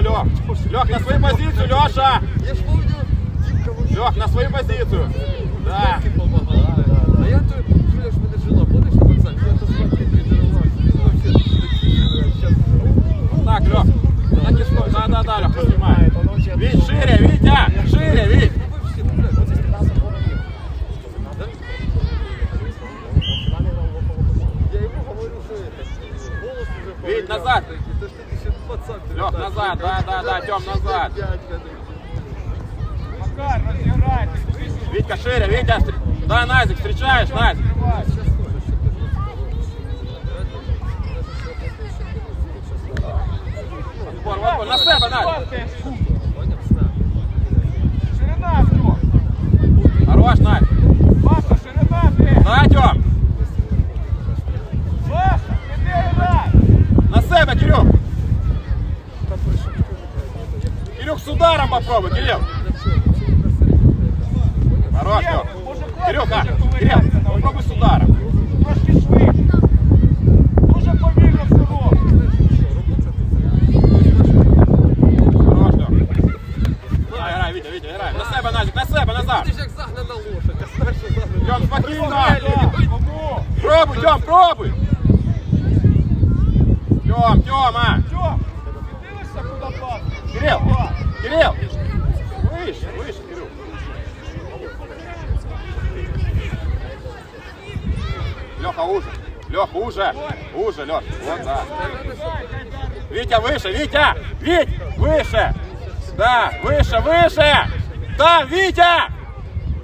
Лех. Лех, на свою позицию, Леша. Я ж помню, Дімка вийшов. Лех, на свою позицию. Да. А я то, Юля ж мене жила, помниш, на вокзалі? Я то з батьком тренувався. Він вообще такий, зараз. Так, Лех. Так и что? Да, да, да, Лех, поднимай. Вить, шире, Витя, шире, Вить. Ну ви всі, ну, блядь, оце стрілянка Я йому говорю, що это, голос уже Вить, поменяв. назад. Це ж ти ще пацан. Лех, назад, да, да, да, Тём, назад. Макар, розіграйте. Витька, шире, Витя. стр- Да, Назик, встречаешь, Назик. Отбор, на себе, Назик. Ширина, Тьом. Хорош, Назик. Паша, ширина, ти. Тём. Паша, іди грай. На себе, Кирюх. Кирюх, с ударом попробуй, Кирилл. Хорош. Може, Кирюха, на попробуй с ударом. Пробуй, Тём, пробуй. Тём, Тёма. Тьом, ти дивишся, куди пас? Кирилл, Кирилл. Выше, выше, Кирилл. Леха, уже. Леха, уже. Уже, Лех. Вот, да. Витя, выше, Витя! Вить, выше! Да, выше, выше! Там, Витя!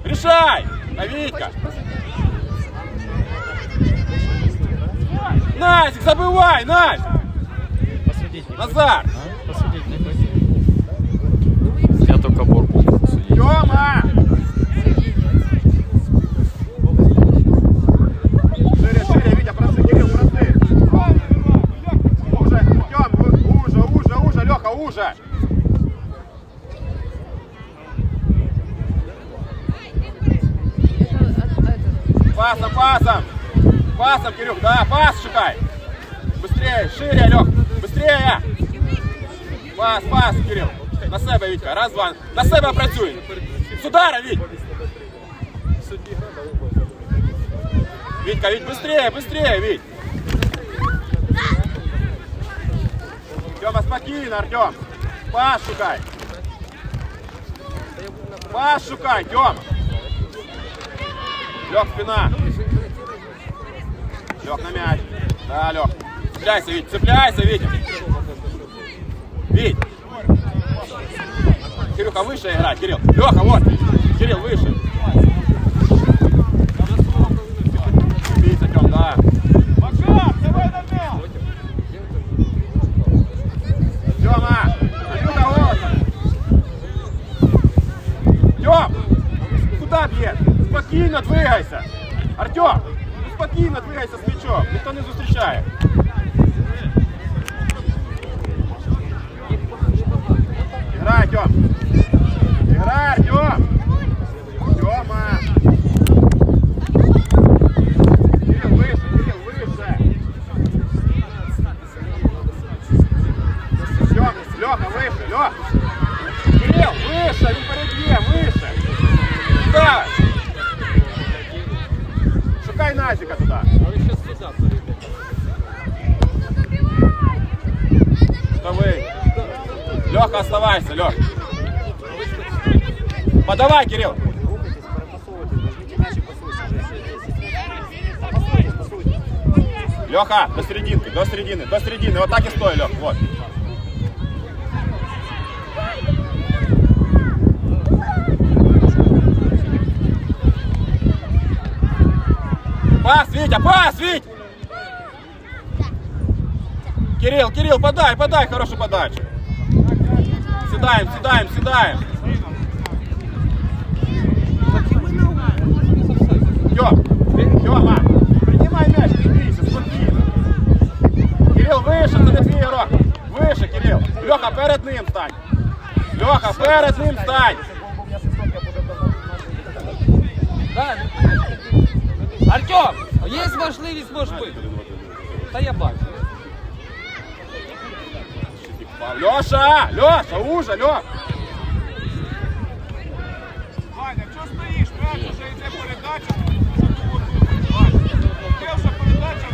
Решай! Да, Витька! Назик, забывай, Назик! Назар! Я только бор буду судить. Тёма! Шире, шире, Витя, Кирилл. Уже, Тём, уже, уже, уже, Лёха, уже. Пасом, пасом. Пасом, Кирюх, да, пас шукай. Быстрее, шире, Лёх, быстрее. Пас, пас, Кирилл. На себе, Вітька. Раз, два. На себе працюй. З удара, Віть. Вітька, Віть, быстрее, быстрее, Віть. Тёма, спокійно, Артем. Пас шукай. Пас шукай, Тёма. Лег, спина. Лег на мяч. Да, Лег. Цепляйся, Вить, цепляйся, Витя. Вить. Кирюха, выше играй, Кирилл. Леха, вот. Кирилл, выше. Бейся, Тём, да. Макар, давай на м'яч. Тёма! Анюта, вот! Тём! Куда б'єш? Спокійно двигайся! Артем! Ну спокійно двигайся з м'ячом, ніхто не зустрічає. Играй, Тём! Играй, Артем! Тёма! Кирилл, выше, Кирилл, выше! Леха, Леха, выше, Леха! Кирилл, выше, не перебье, выше! Туда! Шукай Назика туда! Леха, оставайся, Леха! Подавай, Кирилл! Леха, до серединки, до середины, до середины. Вот так и стой, Лех, вот. Пас, Витя, пас, Вить! Кирилл, Кирилл, подай, подай хорошую подачу. Седаем, седаем. Тём, Тёма, принимай мяч, не бейся, спокойно. Кирилл, выше, это твой игрок. вище, Кирил. Льоха, перед ним стань. Льоха, перед ним стань. Да. Артем, є можливість, може бути. Та я бачу. Льоша, Льоша, уже, Льоша. Ваня, чого стоїш? Вже йде передача. Ваня, вже передача!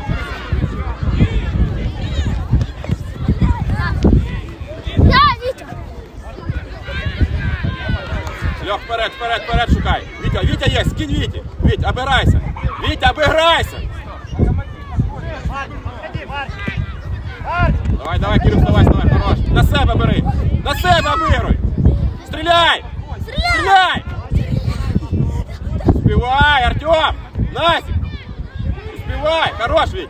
Льох, вперед, вперед, вперед шукай. Вітя, Вітя є, скинь Віті. Вітя, обирайся. Вітя, обирайся. Давай, давай, Кирил, вставай, вставай, хорош. На себе бери. На себе обигруй. Стріляй. Стріляй. Успівай, Артем. Насик. Успівай. Хорош, Віть.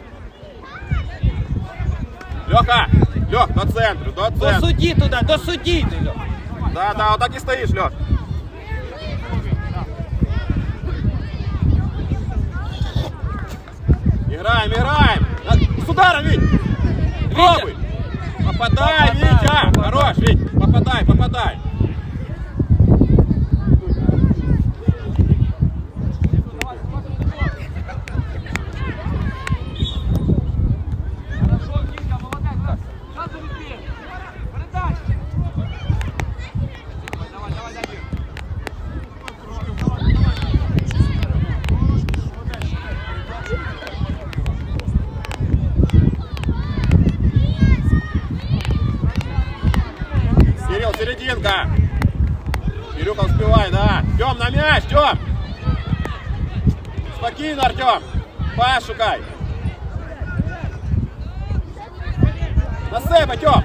Льоха, Льох, до центру, до До центру. судді туди, до судді йди. Льох. Да, да, отак і стоїш, Льош. Играем, играем. На- С ударом, Вить. Пробуй. Попадай, Витя. Хорош, Вить. Попадай, попадай. Артем. Пас шукай. На себе, Тем.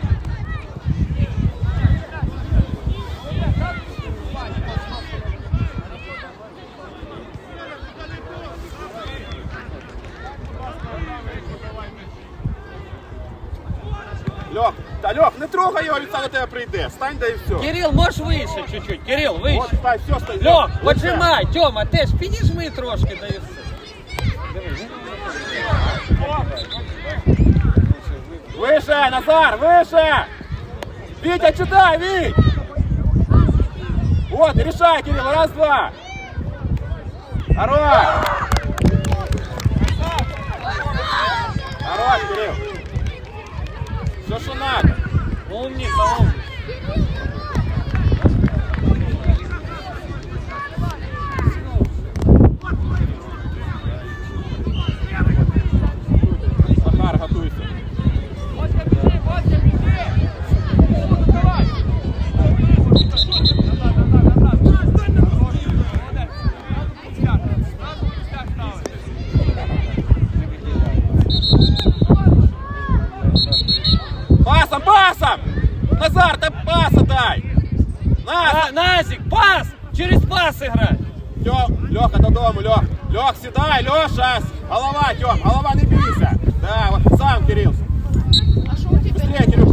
Лех, та Лех, не трогай його, лица до тебе прийде. Стань да і все. Кирил, можеш вище чуть-чуть. Кирил, От, вище. стань, все, стой. Льох, Лише. поджимай, Тьома, теж підіжми трошки, да і все. Выше, Назар, выше! Витя, читай, Вить! Вот, решай, Кирилл, раз, два! Хорош! Хорош, Кирилл! Все, что надо. Умніця, умніця. Пас играй! Тём, Леха, додому, Лех. Лех, седай, Леша! Голова, Тём, голова, не бейся! Да, вот сам, Кирилл. Быстрее, Кирюх.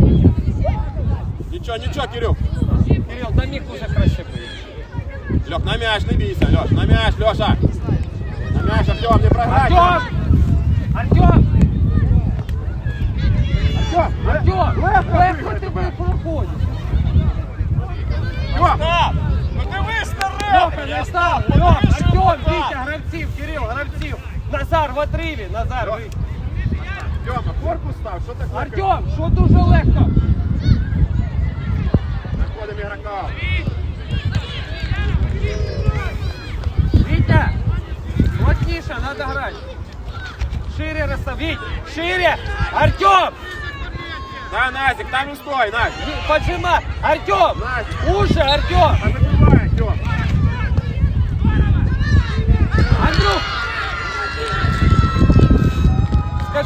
Ничего, ничего, Кирюх. Кирилл, да миг уже краще будет. Лех, на мяч, не бейся, Леш, на мяч, Леша. На мяч, Артем, не програй. Артем! Артем! Артем, Артем, легко ти тебе. проходиш. Артем, на Льоха, ребра! не став! Льох, Артем, Вітя, гравців, Кирил, гравців. Назар в отриві, Назар, ви. Тёма, корпус став, що таке? Артем, що дуже легко. Находим игрока. Вітя, плотніше, надо грати. Шире розстав, Віть, шире. Артем, Да, Назик, там не стой, Назик. поджимай. Артем, Назик, уже, Артем. там забивай, Артем.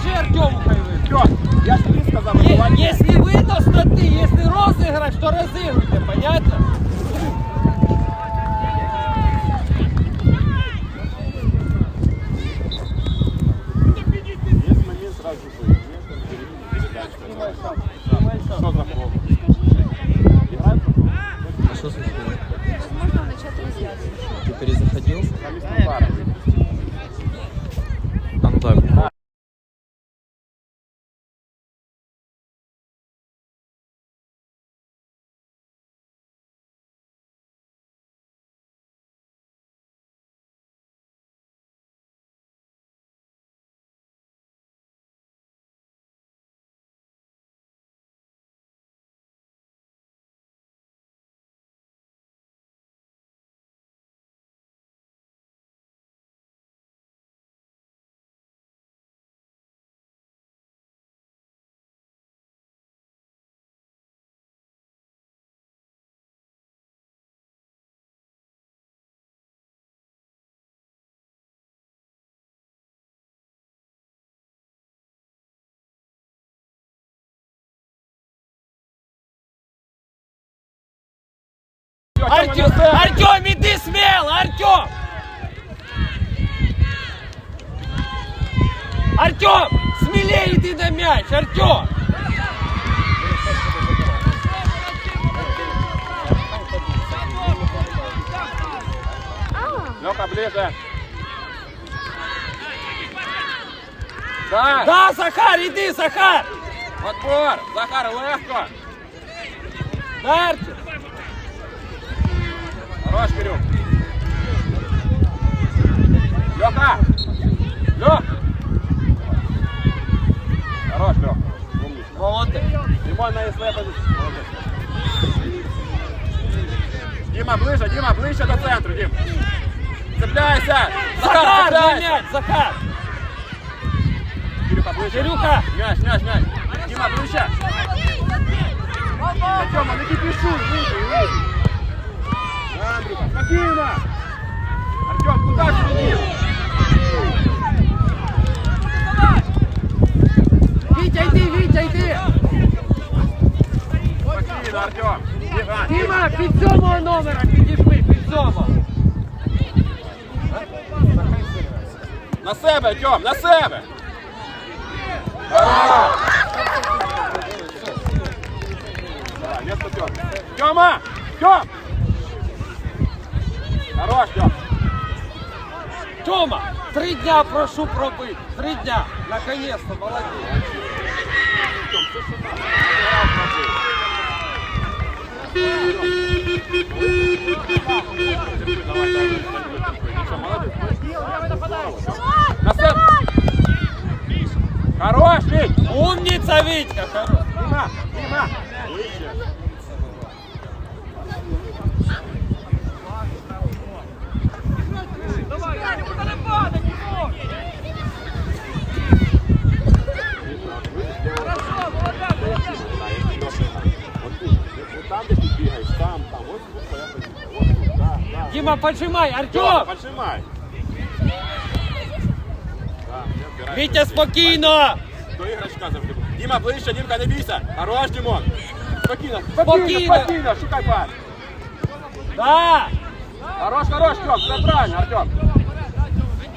Скажи Артему хай ви. Артем, я ж тобі сказав, Е- забивай. Если вы то статы, если розыгрыш, то разыгрывайте, понятно? Артем. Артем, иди смело, Артем! Артем, смелее иди на мяч, Артем! Леха, ближе. Да, Да, Захар, иди, Захар! отбор. Захар, легко. Да, Артем! Хорош, Кирюк. Леха. Лех. Хорош, Лех. Умничка. Молодец! Димон на СВ позицию. Молодец. Дима, ближе, Дима, ближе до центру, Дим. Цепляйся. Захар, цепляйся. мяч, Захар! Кирюха, ближе. Кирюха! Мяч, мяч, мяч. Дима, ближе. Да, Тёма, не кипишуй, выйди, выйди. Да, Андрюха, спокойно. Артем, куда ты иди? Витя, иди, Витя, иди! Спокойно, Артем. Дима, Дима, під сьомого номера підійшли, під сьомого! На себе, Тьом, на себе! Хорош! Давай, место Тьом. Тьома! Тьом! Хорош, Тьом! Тьома, три дня прошу пробити, три дня, наконец-то, молодець! Ничего, молодец. На себе! Хорош, Вить! Умниця, Вітька, хорош! Дима! Дима! Выше. Вот там, где ты бегаешь, там, там, вот тут твоя позиция. Вот тут, да, да. Діма, поджимай, Тёма, Артем! поджимай. Да, не отбирай. Вітя, спокійно! До іграшка завжди. був. Діма, ближче, Дімка, не бійся. Хорош, Дімон. Спокійно, Спокійно. спокійно, спокійно, шукай пас. Да! Хорош, хорош, Тём, все правильно, Артем.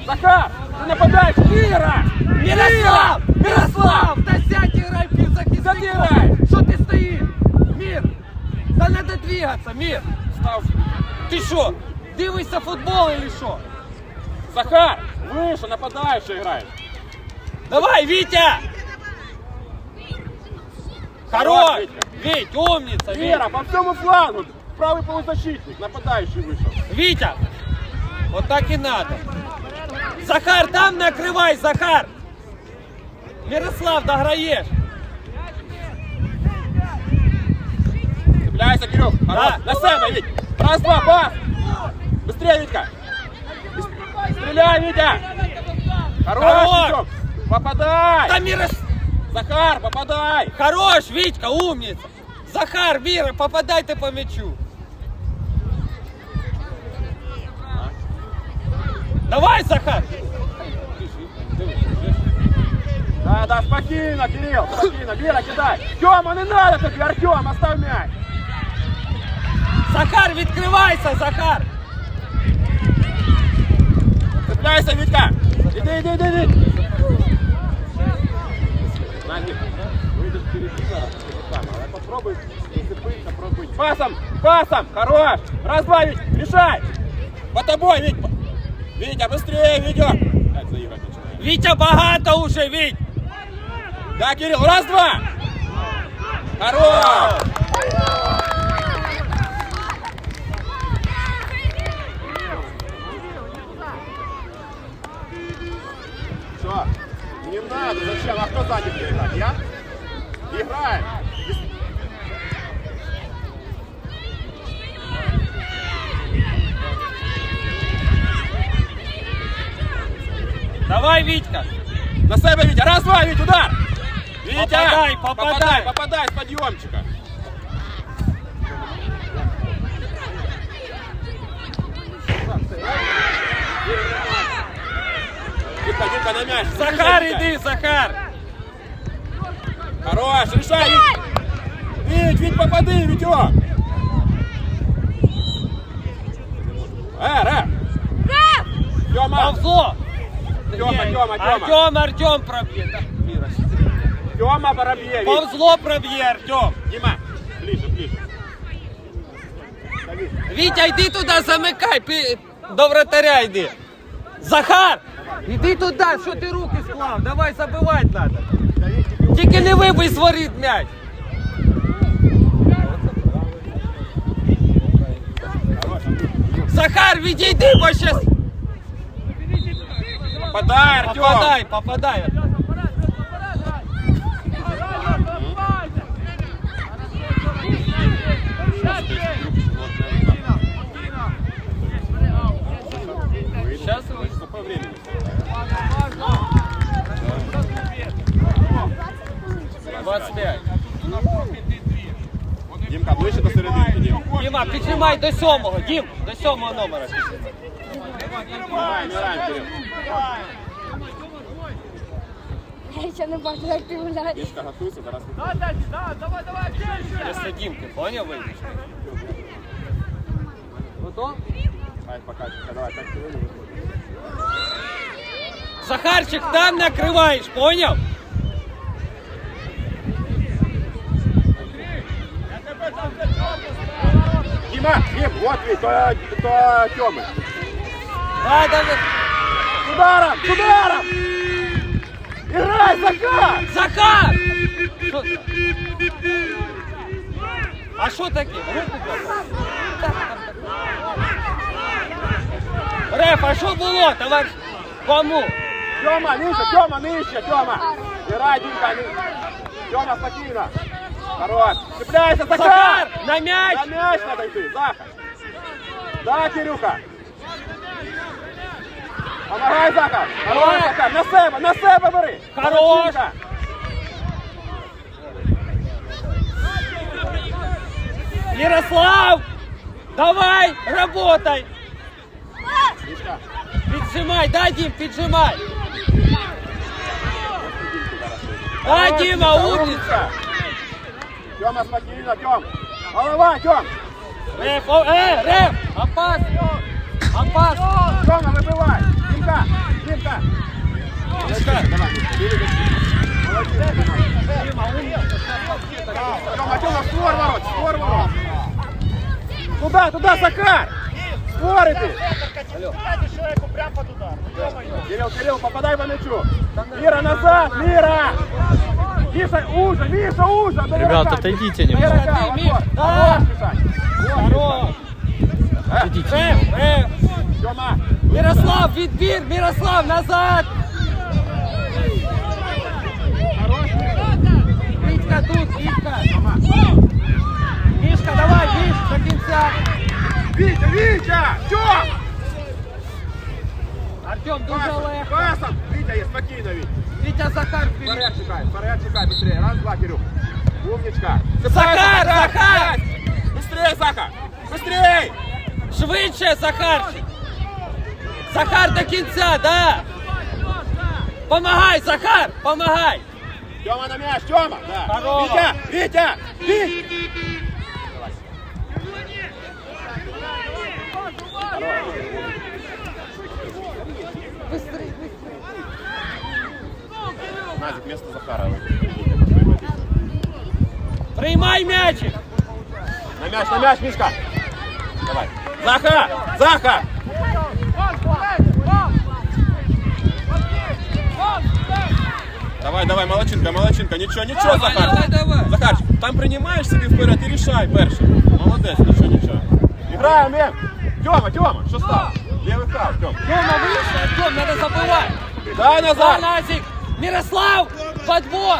Захар, ты нападаешь, Мира! Мирослав! Мирослав! Та сядь і грай Сядь і півзахисником! грай! Що ти стоїш? Мір! Та надо двигаться, Мір! Став. Ти що, Дивишся футбол или що? Захар, выше, нападающий играешь. Давай, Витя! Хорош. Вить, умница, Мира, Вить! по всему флангу. Правый полузащитник, нападающий вышел. Витя! Вот так и надо. Захар, там накрывай, Захар! Мирослав, дограешь! Цепляйся, Кирюх. Хорош. Да. На себе, Вить. Раз, два, пас. Быстрее, Витька. Стреляй, Витя. Хорош, Хорош. Попадай. Да. Захар, попадай. Хорош, Витька, умница! Захар, Мира, попадайте по мячу! Давай, Захар! Да, да, спокойно, Кирилл, спокойно. Вера, кидай. Тёма, не надо тебе, Артем, оставь мяч. Захар, відкривайся, Захар! Цепляйся, Витька. Иди, иди, иди, иди. Зараз, сам, але попробуй зацепиться, пробить. Пасом, пасом, хорош. Раз, два, Вить, решай. По тобой, Вить. Витя, быстрее. Вітя багато уже, Віть! Да, Кирилл, раз, два. Хорош. Надо, зачем? А кто сзади играть? Я? Играем. Давай, Вітька! На себе, Витя. Раз, два, Витя, удар. Витя. Попадай, попадай. Попадай, попадай с подъемчика. Юрка, Юрка на мяч. Захар, иди, Захар. Хорош, решай. Вить, Вить, попади, Витё. Э, Рэп. Рэп. Тёма. Повзло. Тёма, Тёма, Тёма. Артём, Артём пробьет. Тёма пробьет. Повзло пробьет, Артём. Дима, ближе, ближе. Витя, йди туда, замыкай, пі... до вратаря йди. Захар! Іди туди, що ти руки склав? Давай забивати треба. Давид, тебе Тільки не вибий з воріт м'яч. Захар, відійди, бо щас... Попадай, Артем! Попадай, попадай. Сейчас Какое время? 25. Дімка, ближче до серединки, Дім. Діма, піджимай до сьомого. Дім, до сьомого номера. Давай, не рань, Кирил. Я ще не бачу, як ти гуляєш. Мішка, готуйся, зараз. Після Дімки, поняв вийдеш? Готов? Ай, пока, давай, так хвилину виходить. Захарчик, там накриваєш, поняв? Дима, Дим, вот ведь, то, то Тёмы. Дай, давай. С ударом, с ударом! Играй, Захар! Захар! А? Руку клав? Реф, а що було, товариш? Кому? Тёма, ниже, Тёма, ниже, Тёма! Играй, Димка, ниже. Тёма, спокойно. Хорош. Цепляйся, Захар! Захар! На м'яч! На мяч надо идти, Захар. Да, Кирюха. Помогай, Захар. Хорош, Давай. Захар. На себе, на себе бери. Хорош. Молодчинка. Ярослав! Давай, работай! Мишка. Піджимай, дай, Дім, піджимай! Да, Дима, умница! Тёма, спокойно, Тём. Голова, Тём. Реф, о, э, Реф! Опас! Опас! Тёма, выбивай. Димка, Димка. Мишка, Давай, Дима. Умница! Тёма, Тёма, створ ворот, створ ворот. Туда, туда, Захар Створ иди. Кирилл, Кирилл, попадай по мячу. Мира назад, Мира. Миша, уже, Миша, уже. До Ребята, игрока. отойдите До немного. игрока, Отойди, вот, Миш. вот. Да. Вот, Мишань. Вот, Здорово! Э, Реф, Реф! Тёма. Мирослав, відбір! Мирослав, назад! Вітька тут, Вітька! Мішка, давай, Міш, до кінця! Витя, Витя, Тём. Артем, дуже Пасом, легко! пасом. Витя, есть, спокойно, Витя. Вітя Захар вперед! Поряд шукай, поряд шукай, быстрее. Раз, два, Кирюх. Умничка. Захар, Захар! Быстрее, Захар. Быстрее. Швидше, Захар! Захар до кінця, да! Помагай, Захар! Помагай! Тёма на мяч, Тёма. Да. Здорово. Витя, Витя, Витя. Назик, место Захара. Приймай м'ячик! На мяч, на мяч, Мишка. Давай. Захар, Захар. Давай, давай, молодчинка, молодчинка. Ничего, ничего, Давай, Захар. давай, давай. Захар, там принимаешь себе вперед и решай перший. Молодец, ничего, ничего. Играем, Мем. Тёма, Тёма, что стал? Левый хав, Тём. Тьома вище, Артем, надо забивати! Дай Да, назад. Назик! Мирослав! Подбор!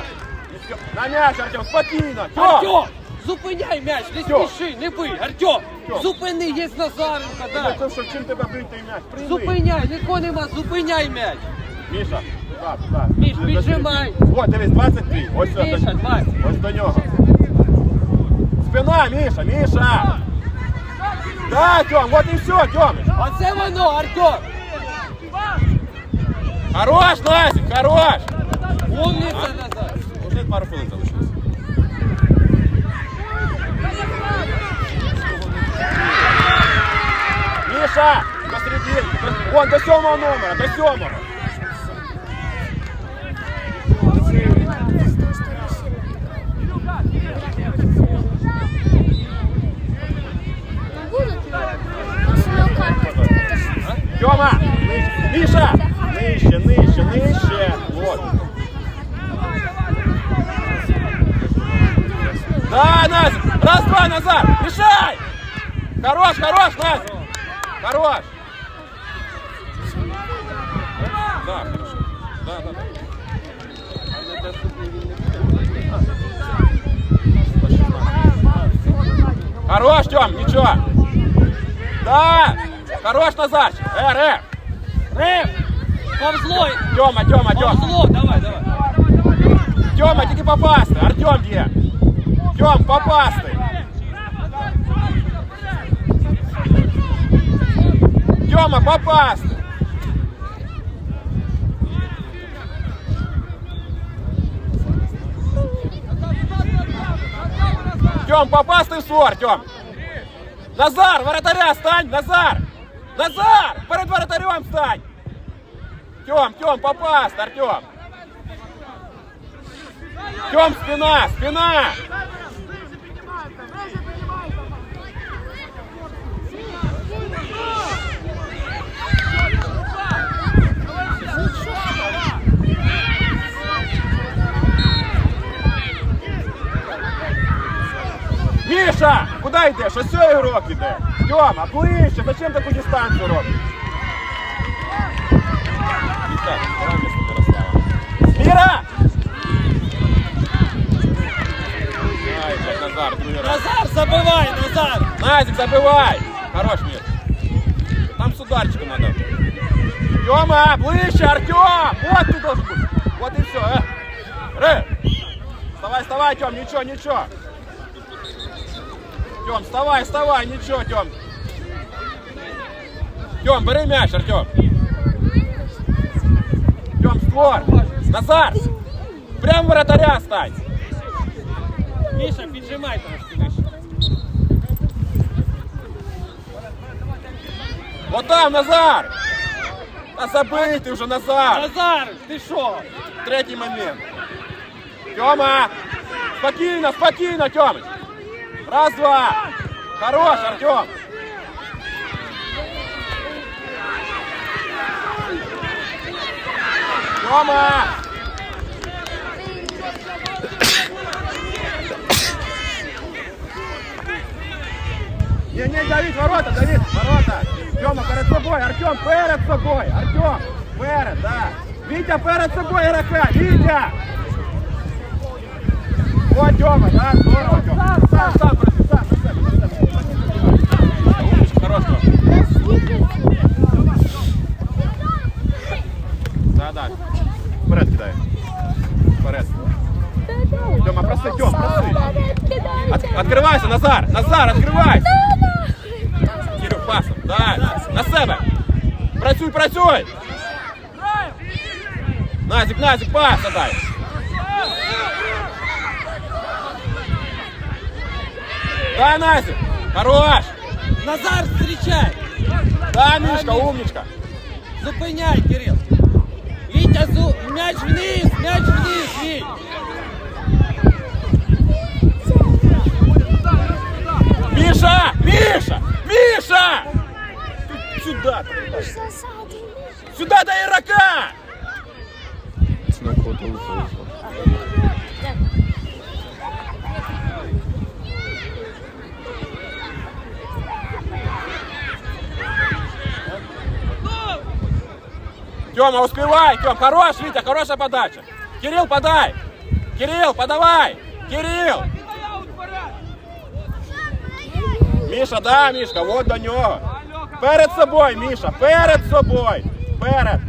На мяч, Артем, спокойно. Тём. Артем! Зупиняй м'яч, не Тьом. спіши, не бий! Артем! Тьом. Зупини, є Назаренко, Да. да! Це що, чим тебе бить той м'яч? Прийми. Зупиняй, нікого нема, зупиняй м'яч! Міша, туди, туди. Міш, Туди, піджимай. От, дивись, 23. Ось сюди. Міша, 20. Ось до нього. Спина, Міша, Міша. Да, Тьом, от і все, Тьом. Оце воно, Артем! Хорош, Назик, хорош. Умниця назад! Уже пару хвилин залишилось. Міша, до середини. стінки. До- Вон, до сьомого номера, до сьомого. Нижче. Міша! Нижче, нижче, нижче. Вот. Да, Назик! Раз, два, Назар! Мешай! Хорош, хорош, Назик! Хорош! Да, хорошо. Да, да, да. Хорош, Тём, ничего. Да! Хорош, Назарчик! Э, рэп! Рэп! Повзло! Тёма, Тёма, Тёма! Повзло! Давай, давай! Тёма, тільки попасти! Артем є! Тём, попасти! Тёма, попасти! Тём, попасти в свор, Тём! Назар, воротаря, стань! Назар! Назар! Перед воротарем стань! Тём, Тём, попасть, Артем! Тём, спина, спина! Міша, куди йдеш? Ось цей ігрок іде. Тьома, ближче, зачем таку дистанцію робиш? Вітак, давай вместо Мирослава. Міра! Ай, блядь, Назар, другий раз. Назар, забивай, Назар! Назик, забивай! Хорош мир. Там с ударчиком надо. Тёма, ближе, Артем! Вот ты должен быть. Вот и все, э. Ры. Вставай, вставай, Тём, ничего, ничего. Тём, вставай, вставай, ничего, Тём. Тём, бери мяч, Артем. Тём, створ. Назар. Прям вратаря стань. Міша, піджимай трошки. Вот там, Назар. А забий ты уже, Назар. Назар, ти що? Третий момент. Тёма! Спокойно, спокойно, Тёмыч! Раз, два! Хорош, Артем! Тёма! Не, не, Давид, ворота, Давид, ворота! Тёма, перед собой, Артем, перед собой! Артем, перед, да! Витя, перед собой, игрока! Витя! Вот, Тёма, да, здорово, Тёма! Сам, сам, проси, сам, на себе, на себе. Умничка, хорош, Тёма. Да, да. Вперед кидай. Вперед. Тёма, проси, Тём, проси. От- открывайся, Назар! Назар, открывайся! Кирюх, пасом, да, на себе! Працюй, працюй! Назик, Назик, пас дай! Да, Назик! Хорош! Назар, зустрічай! Да, Мишка, умничка! Зупиняй, Кирил! Вітя, зу... м'яч вниз, м'яч вниз, Віть! Миша! Миша! Миша! Ты Сюда! Сюда до игрока! Тёма, успевай, Тём, хорош, Витя, хорошая подача. Кирилл, подай. Кирилл, подавай. Кирилл. Міша, да, Мішка, вот до нього. Перед собою, Міша, перед собою. Перед.